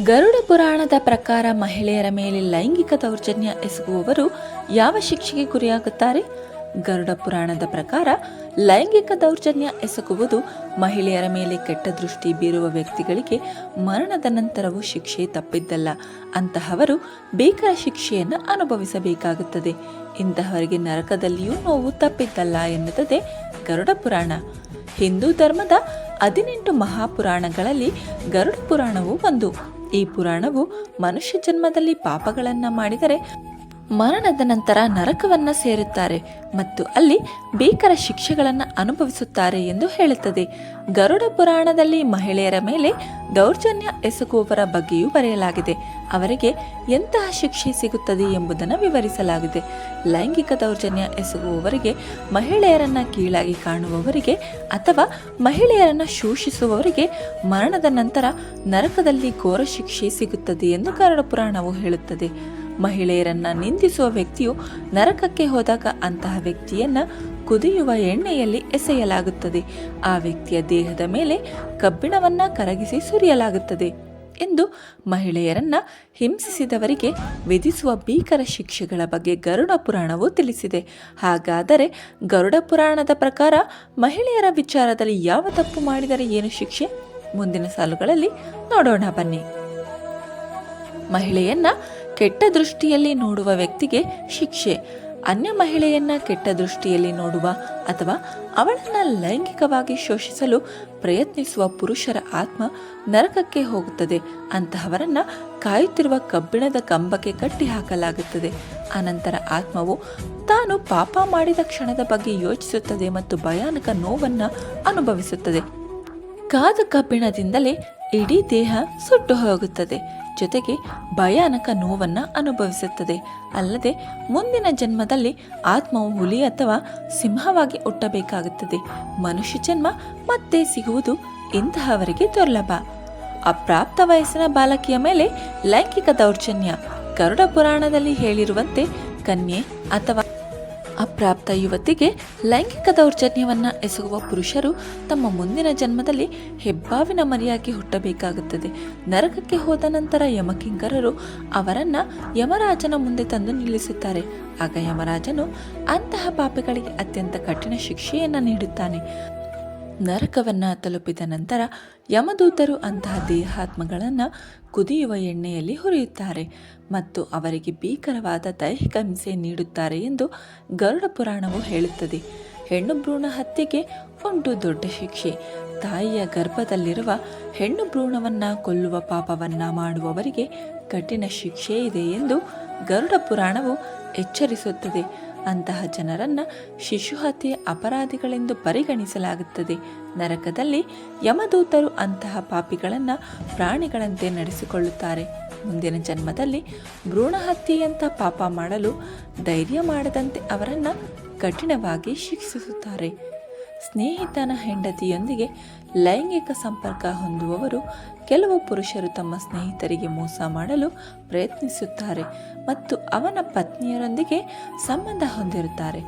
ಗರುಡ ಪುರಾಣದ ಪ್ರಕಾರ ಮಹಿಳೆಯರ ಮೇಲೆ ಲೈಂಗಿಕ ದೌರ್ಜನ್ಯ ಎಸಗುವವರು ಯಾವ ಶಿಕ್ಷೆಗೆ ಗುರಿಯಾಗುತ್ತಾರೆ? ಗರುಡ ಪುರಾಣದ ಪ್ರಕಾರ ಲೈಂಗಿಕ ದೌರ್ಜನ್ಯ ಎಸಗುವುದು ಮಹಿಳೆಯರ ಮೇಲೆ ಕೆಟ್ಟ ದೃಷ್ಟಿ ಬೀರುವ ವ್ಯಕ್ತಿಗಳಿಗೆ ಮರಣದ ನಂತರವೂ ಶಿಕ್ಷೆ ತಪ್ಪಿದ್ದಲ್ಲ. ಅಂತಹವರು ಬೇಕರ ಶಿಕ್ಷೆಯನ್ನು ಅನುಭವಿಸಬೇಕಾಗುತ್ತದೆ. ಇಂತಹವರಿಗೆ ನರಕದಲ್ಲಿಯೂ ನೋವು ತಪ್ಪಿದ್ದಲ್ಲ ಎನ್ನುತ್ತದೆ ಗರುಡ ಪುರಾಣ. ಹಿಂದೂ ಧರ್ಮದ ಹದಿನೆಂಟು ಮಹಾಪುರಾಣಗಳಲ್ಲಿ ಗರುಡ ಪುರಾಣವು ಒಂದು. ಈ ಪುರಾಣವು ಮನುಷ್ಯ ಜನ್ಮದಲ್ಲಿ ಪಾಪಗಳನ್ನ ಮಾಡಿದರೆ ಮರಣದ ನಂತರ ನರಕವನ್ನ ಸೇರುತ್ತಾರೆ ಮತ್ತು ಅಲ್ಲಿ ಭೀಕರ ಶಿಕ್ಷೆಗಳನ್ನು ಅನುಭವಿಸುತ್ತಾರೆ ಎಂದು ಹೇಳುತ್ತದೆ. ಗರುಡ ಪುರಾಣದಲ್ಲಿ ಮಹಿಳೆಯರ ಮೇಲೆ ದೌರ್ಜನ್ಯ ಎಸಗುವವರ ಬಗ್ಗೆಯೂ ಬರೆಯಲಾಗಿದೆ. ಅವರಿಗೆ ಎಂತಹ ಶಿಕ್ಷೆ ಸಿಗುತ್ತದೆ ಎಂಬುದನ್ನು ವಿವರಿಸಲಾಗಿದೆ. ಲೈಂಗಿಕ ದೌರ್ಜನ್ಯ ಎಸಗುವವರಿಗೆ, ಮಹಿಳೆಯರನ್ನ ಕೀಳಾಗಿ ಕಾಣುವವರಿಗೆ ಅಥವಾ ಮಹಿಳೆಯರನ್ನ ಶೋಷಿಸುವವರಿಗೆ ಮರಣದ ನಂತರ ನರಕದಲ್ಲಿ ಘೋರ ಶಿಕ್ಷೆ ಸಿಗುತ್ತದೆ ಎಂದು ಗರುಡ ಪುರಾಣವು ಹೇಳುತ್ತದೆ. ಮಹಿಳೆಯರನ್ನ ನಿಂದಿಸುವ ವ್ಯಕ್ತಿಯು ನರಕಕ್ಕೆ ಹೋದಾಗ ಅಂತಹ ವ್ಯಕ್ತಿಯನ್ನ ಕುದಿಯುವ ಎಣ್ಣೆಯಲ್ಲಿ ಎಸೆಯಲಾಗುತ್ತದೆ. ಆ ವ್ಯಕ್ತಿಯ ದೇಹದ ಮೇಲೆ ಕಬ್ಬಿಣವನ್ನ ಕರಗಿಸಿ ಸುರಿಯಲಾಗುತ್ತದೆ ಎಂದು ಮಹಿಳೆಯರನ್ನ ಹಿಂಸಿಸಿದವರಿಗೆ ವಿಧಿಸುವ ಭೀಕರ ಶಿಕ್ಷೆಗಳ ಬಗ್ಗೆ ಗರುಡ ಪುರಾಣವು ತಿಳಿಸಿದೆ. ಹಾಗಾದರೆ ಗರುಡ ಪುರಾಣದ ಪ್ರಕಾರ ಮಹಿಳೆಯರ ವಿಚಾರದಲ್ಲಿ ಯಾವ ತಪ್ಪು ಮಾಡಿದರೆ ಏನು ಶಿಕ್ಷೆ? ಮುಂದಿನ ಸಾಲುಗಳಲ್ಲಿ ನೋಡೋಣ ಬನ್ನಿ. ಮಹಿಳೆಯನ್ನ ಕೆಟ್ಟ ದೃಷ್ಟಿಯಲ್ಲಿ ನೋಡುವ ವ್ಯಕ್ತಿಗೆ ಶಿಕ್ಷೆ. ಅನ್ಯ ಮಹಿಳೆಯನ್ನ ಕೆಟ್ಟ ದೃಷ್ಟಿಯಲ್ಲಿ ನೋಡುವ ಅಥವಾ ಅವಳನ್ನ ಲೈಂಗಿಕವಾಗಿ ಶೋಷಿಸಲು ಪ್ರಯತ್ನಿಸುವ ಪುರುಷರ ಆತ್ಮ ನರಕಕ್ಕೆ ಹೋಗುತ್ತದೆ. ಅಂತಹವರನ್ನ ಕಾಯುತ್ತಿರುವ ಕಬ್ಬಿಣದ ಕಂಬಕ್ಕೆ ಕಟ್ಟಿ ಹಾಕಲಾಗುತ್ತದೆ. ಅನಂತರ ಆತ್ಮವು ತಾನು ಪಾಪ ಮಾಡಿದ ಕ್ಷಣದ ಬಗ್ಗೆ ಯೋಚಿಸುತ್ತದೆ ಮತ್ತು ಭಯಾನಕ ನೋವನ್ನ ಅನುಭವಿಸುತ್ತದೆ. ಕಾದ ಕಬ್ಬಿಣದಿಂದಲೇ ಇಡೀ ದೇಹ ಸುಟ್ಟು ಹೋಗುತ್ತದೆ. ಜೊತೆಗೆ ಭಯಾನಕ ನೋವನ್ನ ಅನುಭವಿಸುತ್ತದೆ. ಅಲ್ಲದೆ ಮುಂದಿನ ಜನ್ಮದಲ್ಲಿ ಆತ್ಮವು ಹುಲಿ ಅಥವಾ ಸಿಂಹವಾಗಿ ಹುಟ್ಟಬೇಕಾಗುತ್ತದೆ. ಮನುಷ್ಯ ಜನ್ಮ ಮತ್ತೆ ಸಿಗುವುದು ಇಂತಹವರಿಗೆ ದುರ್ಲಭ. ಅಪ್ರಾಪ್ತ ವಯಸ್ಸಿನ ಬಾಲಕಿಯ ಮೇಲೆ ಲೈಂಗಿಕ ದೌರ್ಜನ್ಯ, ಗರುಡ ಪುರಾಣದಲ್ಲಿ ಹೇಳಿರುವಂತೆ ಕನ್ಯೆ ಅಥವಾ ಅಪ್ರಾಪ್ತ ಯುವತಿಗೆ ಲೈಂಗಿಕ ದೌರ್ಜನ್ಯವನ್ನು ಎಸಗುವ ಪುರುಷರು ತಮ್ಮ ಮುಂದಿನ ಜನ್ಮದಲ್ಲಿ ಹೆಬ್ಬಾವಿನ ಮರಿಯಾಗಿ ಹುಟ್ಟಬೇಕಾಗುತ್ತದೆ. ನರಕಕ್ಕೆ ಹೋದ ನಂತರ ಯಮಕಿಂಕರರು ಅವರನ್ನು ಯಮರಾಜನ ಮುಂದೆ ತಂದು ನಿಲ್ಲಿಸುತ್ತಾರೆ. ಆಗ ಯಮರಾಜನು ಅಂತಹ ಪಾಪಿಗಳಿಗೆ ಅತ್ಯಂತ ಕಠಿಣ ಶಿಕ್ಷೆಯನ್ನು ನೀಡುತ್ತಾನೆ. ನರಕವನ್ನ ತಲುಪಿದ ನಂತರ ಯಮದೂತರು ಅಂತಹ ದೇಹಾತ್ಮಗಳನ್ನು ಕುದಿಯುವ ಎಣ್ಣೆಯಲ್ಲಿ ಹುರಿಯುತ್ತಾರೆ ಮತ್ತು ಅವರಿಗೆ ಭೀಕರವಾದ ದೈಹಿಕ ಹಿಂಸೆ ನೀಡುತ್ತಾರೆ ಎಂದು ಗರುಡ ಪುರಾಣವು ಹೇಳುತ್ತದೆ. ಹೆಣ್ಣು ಭ್ರೂಣ ಹತ್ಯೆಗೆ ಉಂಟು ದೊಡ್ಡ ಶಿಕ್ಷೆ. ತಾಯಿಯ ಗರ್ಭದಲ್ಲಿರುವ ಹೆಣ್ಣು ಭ್ರೂಣವನ್ನ ಕೊಲ್ಲುವ ಪಾಪವನ್ನ ಮಾಡುವವರಿಗೆ ಕಠಿಣ ಶಿಕ್ಷೆ ಇದೆ ಎಂದು ಗರುಡ ಪುರಾಣವು ಎಚ್ಚರಿಸುತ್ತದೆ. ಅಂತಹ ಜನರನ್ನ ಶಿಶುಹತ್ಯೆ ಅಪರಾಧಿಗಳೆಂದು ಪರಿಗಣಿಸಲಾಗುತ್ತದೆ. ನರಕದಲ್ಲಿ ಯಮದೂತರು ಅಂತಹ ಪಾಪಿಗಳನ್ನ ಪ್ರಾಣಿಗಳಂತೆ ನಡೆಸಿಕೊಳ್ಳುತ್ತಾರೆ. ಮುಂದಿನ ಜನ್ಮದಲ್ಲಿ ಭ್ರೂಣ ಹತ್ಯೆಯಂತ ಪಾಪ ಮಾಡಲು ಧೈರ್ಯ ಮಾಡದಂತೆ ಅವರನ್ನು ಕಠಿಣವಾಗಿ ಶಿಕ್ಷಿಸುತ್ತಾರೆ. ಸ್ನೇಹಿತನ ಹೆಂಡತಿಯೊಂದಿಗೆ ಲೈಂಗಿಕ ಸಂಪರ್ಕ ಹೊಂದುವವರು ಕೆಲವು ಪುರುಷರು ತಮ್ಮ ಸ್ನೇಹಿತರಿಗೆ ಮೋಸ ಮಾಡಲು ಪ್ರಯತ್ನಿಸುತ್ತಾರೆ ಮತ್ತು ಅವನ ಪತ್ನಿಯರೊಂದಿಗೆ ಸಂಬಂಧ ಹೊಂದಿರುತ್ತಾರೆ.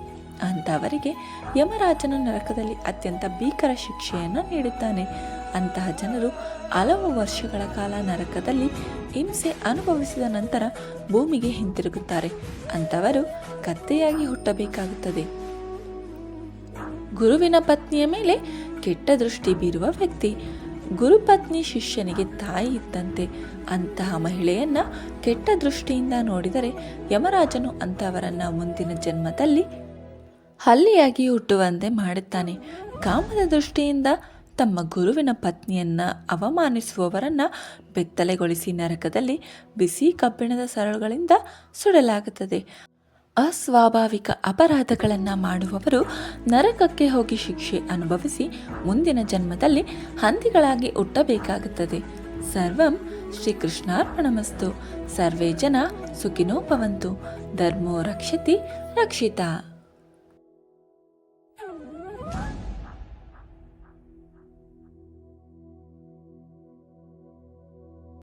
ಅಂತಹವರಿಗೆ ಯಮರಾಜನ ನರಕದಲ್ಲಿ ಅತ್ಯಂತ ಭೀಕರ ಶಿಕ್ಷೆಯನ್ನು ನೀಡುತ್ತಾನೆ. ಅಂತಹ ಜನರು ಹಲವು ವರ್ಷಗಳ ಕಾಲ ನರಕದಲ್ಲಿ ಹಿಂಸೆ ಅನುಭವಿಸಿದ ನಂತರ ಭೂಮಿಗೆ ಹಿಂತಿರುಗುತ್ತಾರೆ. ಅಂತವರು ಕತ್ತೆಯಾಗಿ ಹುಟ್ಟಬೇಕಾಗುತ್ತದೆ. ಗುರುವಿನ ಪತ್ನಿಯ ಮೇಲೆ ಕೆಟ್ಟ ದೃಷ್ಟಿ ಬೀರುವ ವ್ಯಕ್ತಿ. ಗುರುಪತ್ನಿ ಶಿಷ್ಯನಿಗೆ ತಾಯಿ ಇದ್ದಂತೆ ಅಂತಹ ಮಹಿಳೆಯನ್ನ ಕೆಟ್ಟ ದೃಷ್ಟಿಯಿಂದ ನೋಡಿದರೆ ಯಮರಾಜನು ಅಂತಹವರನ್ನ ಮುಂದಿನ ಜನ್ಮದಲ್ಲಿ ಹಲ್ಲಿಯಾಗಿ ಹುಟ್ಟುವಂತೆ ಮಾಡುತ್ತಾನೆ. ಕಾಮದ ದೃಷ್ಟಿಯಿಂದ ತಮ್ಮ ಗುರುವಿನ ಪತ್ನಿಯನ್ನ ಅವಮಾನಿಸುವವರನ್ನ ಬೆತ್ತಲೆಗೊಳಿಸಿ ನರಕದಲ್ಲಿ ಬಿಸಿ ಕಬ್ಬಿಣದ ಸರಳುಗಳಿಂದ ಸುಡಲಾಗುತ್ತದೆ. ಅಸ್ವಾಭಾವಿಕ ಅಪರಾಧಗಳನ್ನು ಮಾಡುವವರು ನರಕಕ್ಕೆ ಹೋಗಿ ಶಿಕ್ಷೆ ಅನುಭವಿಸಿ ಮುಂದಿನ ಜನ್ಮದಲ್ಲಿ ಹಂದಿಗಳಾಗಿ ಹುಟ್ಟಬೇಕಾಗುತ್ತದೆ. ಸರ್ವಂ ಶ್ರೀಕೃಷ್ಣಾರ್ಪಣಮಸ್ತು. ಸರ್ವೇ ಜನ ಸುಖಿನೋಪವಂತು ಧರ್ಮೋ ರಕ್ಷತಿ ರಕ್ಷಿತಾ.